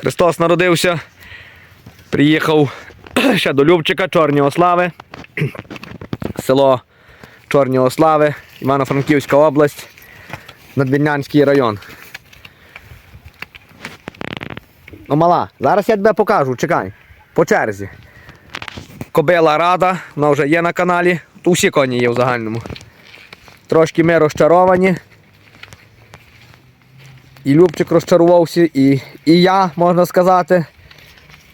Христос народився. Приїхав ще до Любчика, Чорні Ослави. Село Чорні Ослави, Івано-Франківська область, Надвірнянський район. Ну, мала, зараз я тебе покажу, чекай. По черзі. Кобила рада, вона вже є на каналі. Усі коні є в загальному. Трошки ми розчаровані. І Любчик розчарувався, і, і я, можна сказати,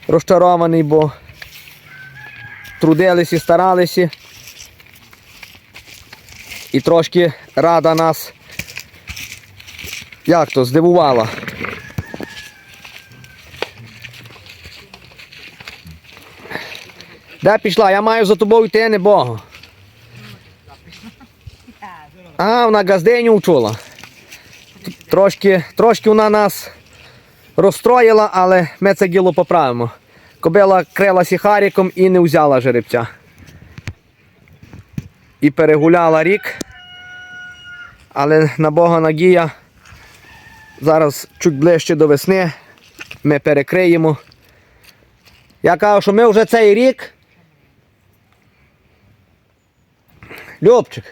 розчарований, бо трудилися, старалися. І трошки рада нас як то здивувала. Де пішла? Я маю за тобою йти, не Богу. А, вона газденю вчула. Трошки, трошки вона нас розстроїла, але ми це діло поправимо. Кобила крилася харіком і не взяла жеребця. І перегуляла рік. Але на Бога надія. Зараз чуть ближче до весни ми перекриємо. Я кажу, що ми вже цей рік. Любчик,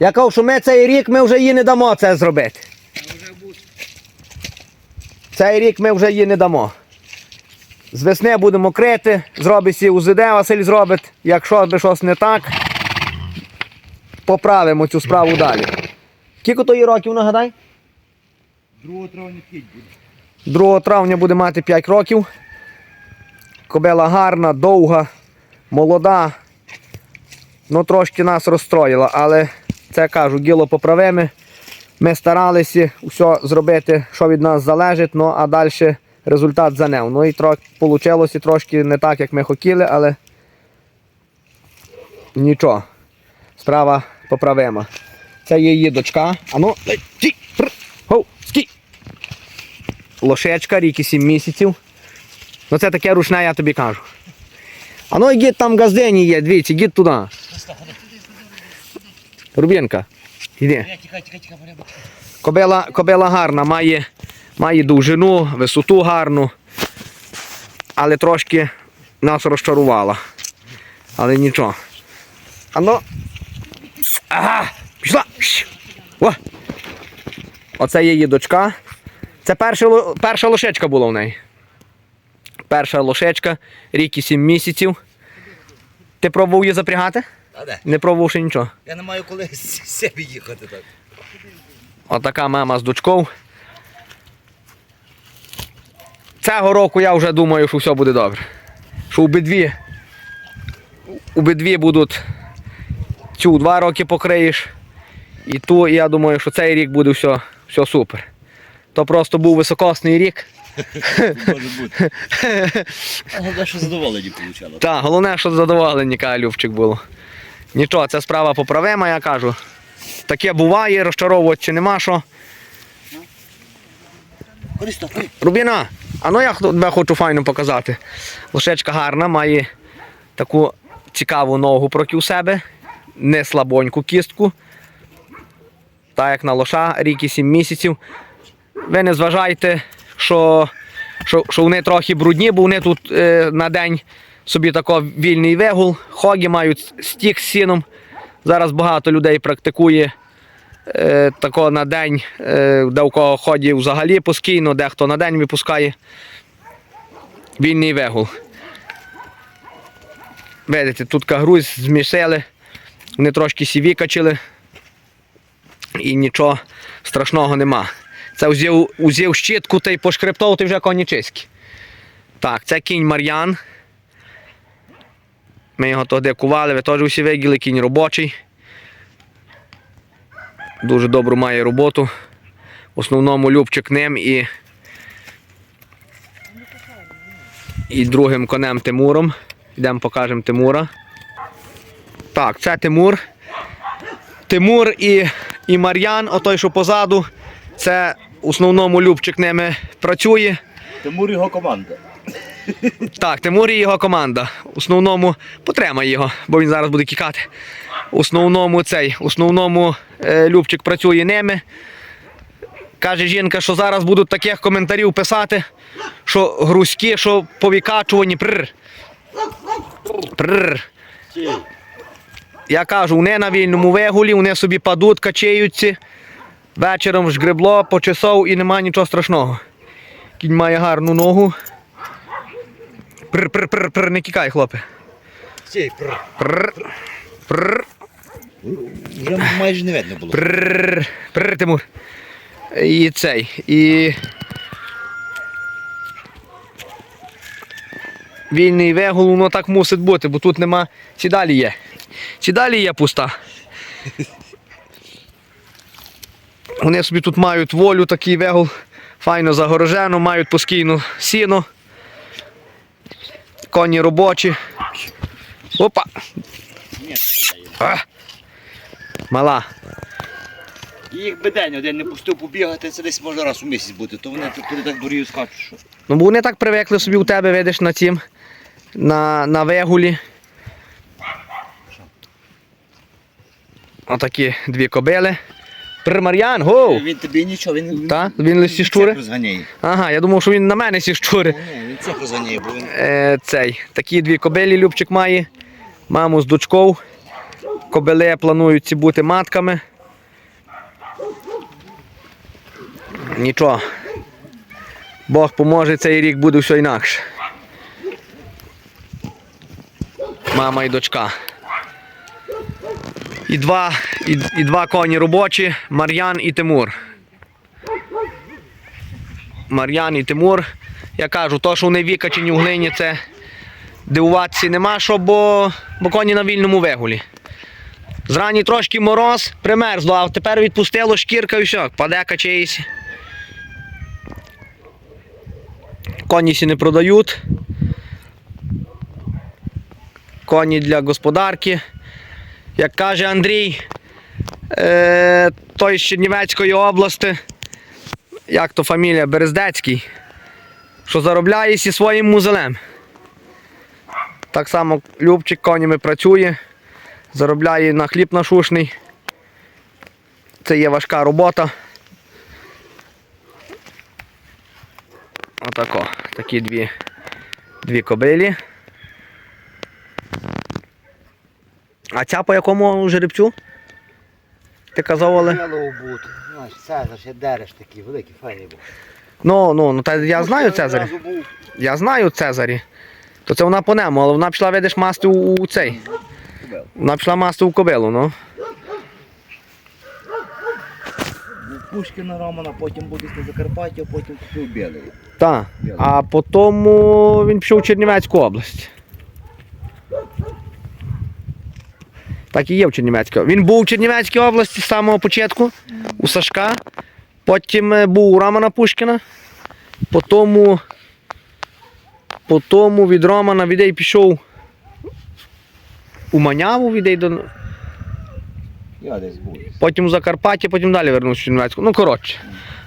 я кажу, що ми цей рік ми вже їй не дамо це зробити. Цей рік ми вже її не дамо. З весни будемо крити, зробить сі УЗД, Василь зробить. Якщо би щось не так, поправимо цю справу далі. Скільки то їй років, нагадай? 2 травня кіть буде. 2 травня буде мати 5 років. Кобила гарна, довга, молода. Ну, трошки нас розстроїла, але це кажу, діло поправиме. Ми старалися все зробити, що від нас залежить, ну а далі результат за ним. Ну і вийшло трошки не так, як ми хотіли, але нічого. Справа поправима. Це її дочка. Ану, скій. Лошечка, рік і 7 місяців. Ну це таке ручне, я тобі кажу. А ну гід там газдені є, дивіться, гід туди. Рубінка, іди. Кобила, кобила гарна, має, має довжину, висоту гарну, але трошки нас розчарувала. Але нічого. А ну. Ага! Пішла! О! Оце є її дочка. Це перша, перша лошечка була в неї. Перша лошечка, рік і сім місяців. Ти пробував її запрягати? А де? Не пробував ще нічого. Я не маю коли з себе їхати так. Отака мама з дочкою. Цього року я вже думаю, що все буде добре. Що обидві, обидві будуть цю два роки покриєш. І ту, і я думаю, що цей рік буде все, все супер. То просто був високосний рік. Але що задоволені получало. Так, головне, що задоволені, каже Любчик було. Нічого, це справа поправима, я кажу. Таке буває, розчаровувати чи нема що. Рубіна, а ну я тебе хочу файно показати. Лошечка гарна, має таку цікаву ногу проти у себе, не слабоньку кістку. Так як на лоша, рік і 7 місяців. Ви не зважайте, що, що, що вони трохи брудні, бо вони тут е, на день собі тако вільний вигул, хогі мають стік з сіном. Зараз багато людей практикує е, тако на день, е, де у кого ходить взагалі постійно, дехто на день випускає вільний вигул. Видите, тут кагруз змішили, вони трошки сіві качили і нічого страшного нема. Це узяв, узяв щітку та й пошкрептов, вже коні чиські. Так, це кінь Мар'ян. Ми його тоді кували, ви теж усі виділи, кінь робочий. Дуже добру має роботу. В основному Любчик ним і, і другим конем Тимуром. Йдемо покажемо Тимура. Так, це Тимур. Тимур і, і Мар'ян, отой, що позаду. Це в основному Любчик ними працює. Тимур його команда. Так, Тимур і його команда. В основному потримай його, бо він зараз буде кікати. В основному цей, в основному е, Любчик працює ними. Каже жінка, що зараз будуть таких коментарів писати, що грузькі, що повікачувані. Прр. Прр. Я кажу, вони на вільному вигулі, вони собі падуть, качаються. Вечором ж гребло, почесав і нема нічого страшного. Кінь має гарну ногу. Прр, не тікай, хлопе. Цей, пр. Прр, прр, Вже майже не видно було. прр, прр, Тимур. І цей. І. Вільний вигул, воно так мусить бути, бо тут нема. Ці далі є. Ці далі є пуста. Вони собі тут мають волю, такий вигул, файно загорожено, мають постійно сіно. Коні робочі. Опа! А! Мала. Їх би день один не пустив побігати, це десь може раз у місяць бути, то вони тут туди так дурію скачуть, що. Ну, бо вони так привикли собі у тебе, видиш, на цім, на, на вигулі. Отакі дві кобили. Примар'ян, гоу! Він тобі нічого, він, він, Та? Він лисі щури? цих розганяє. Ага, я думав, що він на мене сі щури. Ні, він цих розганяє, бо він Е, цей, такі дві кобилі Любчик має. Маму з дочкою. Кобили планують ці бути матками. Нічого. Бог поможе, цей рік буде все інакше. Мама і дочка. І два, і, і два коні робочі Мар'ян і Тимур. Мар'ян і Тимур. Я кажу, то, що вони викачені в глині, це дивуватися нема що, бо, бо коні на вільному вигулі. Зрані трошки мороз, примерзло, а тепер відпустило шкірка і все, паде качається. Коні сі не продають. Коні для господарки. Як каже Андрій, е, той з Чернівецької області, як то фамілія Берездецький, що заробляє зі своїм музелем. Так само Любчик конями працює, заробляє на хліб нашушний. Це є важка робота. Отако. Такі дві, дві кобилі. А ця по якому жеребцю? Ти казав, але. Цезар ще дереш такий великий, файний був. Ну, ну, ну та я знаю Цезарі. Я знаю Цезарі. То це вона по нему, але вона пішла, видиш, масти у, у цей. Вона пішла масти у кобилу, ну. Пушкіна Романа, потім був десь на Закарпатті, а потім купив білий. Так. А потім він пішов у Чернівецьку область. Так і є в Чернівецькій. Він був у Чернівецькій області з самого початку, у Сашка. Потім е, був у Романа Пушкіна. Потім, потім від Романа відей пішов у Маняву відей до. Я десь був. Потім у Закарпатті, потім далі вернувся в Чернівецьку. Ну, коротше,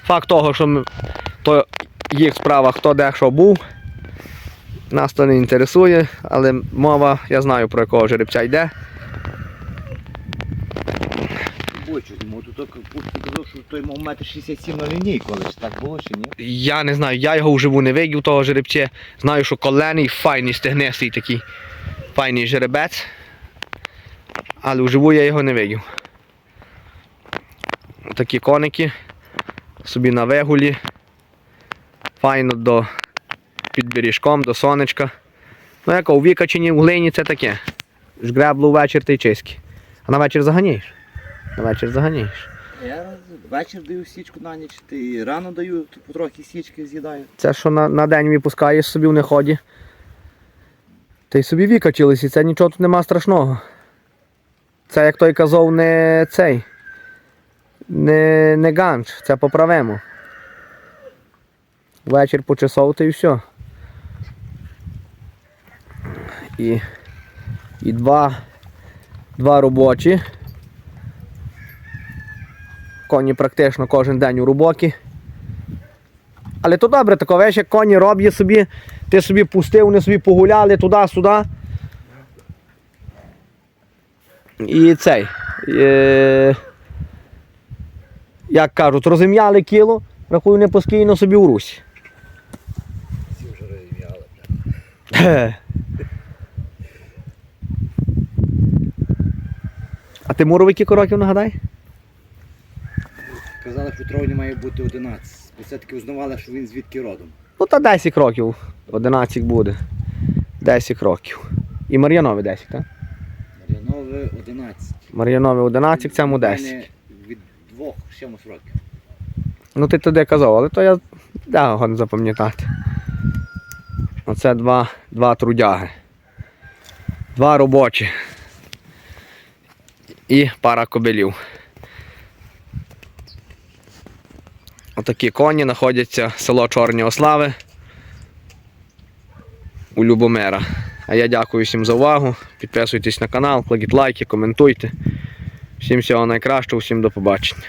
факт того, що ми, то їх справа, хто де що був. Нас то не інтересує, але мова, я знаю про якого жеребця йде. Бочу, йому тут Пушкін казав, що той мав метр 67 на лінійку, але ж так було чи ні? Я не знаю, я його вживу не видів, того жеребця. Знаю, що колений, файний, стегнистий такий файний жеребець. Але вживу я його не видів. Такі коники. Собі на вигулі. Файно до під бережком, до сонечка. Ну, як у Вікачині, в глині це таке. Жгребло ввечір та й. А на вечір заганяєш. На вечір заганяєш. Я вечір даю січку на ніч, ти рано даю, потрохи січки з'їдаю. Це що на, на день випускаєш собі в неході. Та й собі викачились, і це нічого тут нема страшного. Це, як той казав, не цей. Не, не ганч, це поправимо. Вечір почесав та і все. І, і два, два робочі. Коні практично кожен день у роботі. Але то добре, тако, веш, як коні роблять собі, ти собі пустив, вони собі погуляли туди-сюди. І цей. Е, як кажуть, розім'яли кіло, Рахую, не постійно собі у Русі. Всі вже розім'яли. А Тимуру які років нагадай? Казали, що травні має бути 11. Бо все-таки узнавали, що він звідки родом. Ну та 10 років. 11 буде. 10 років. І Мар'янові 10, так? Мар'янове 11. Мар'янові 11, цьому 10. Від двох чимось років. Ну ти туди казав, але то я да, годен запам'ятати. Оце два, два трудяги. Два робочі. І пара кобилів. Отакі коні знаходяться село Чорні Ослави у Любомира. А я дякую всім за увагу. Підписуйтесь на канал, кладіть лайки, коментуйте. Всім всього найкращого, всім до побачення.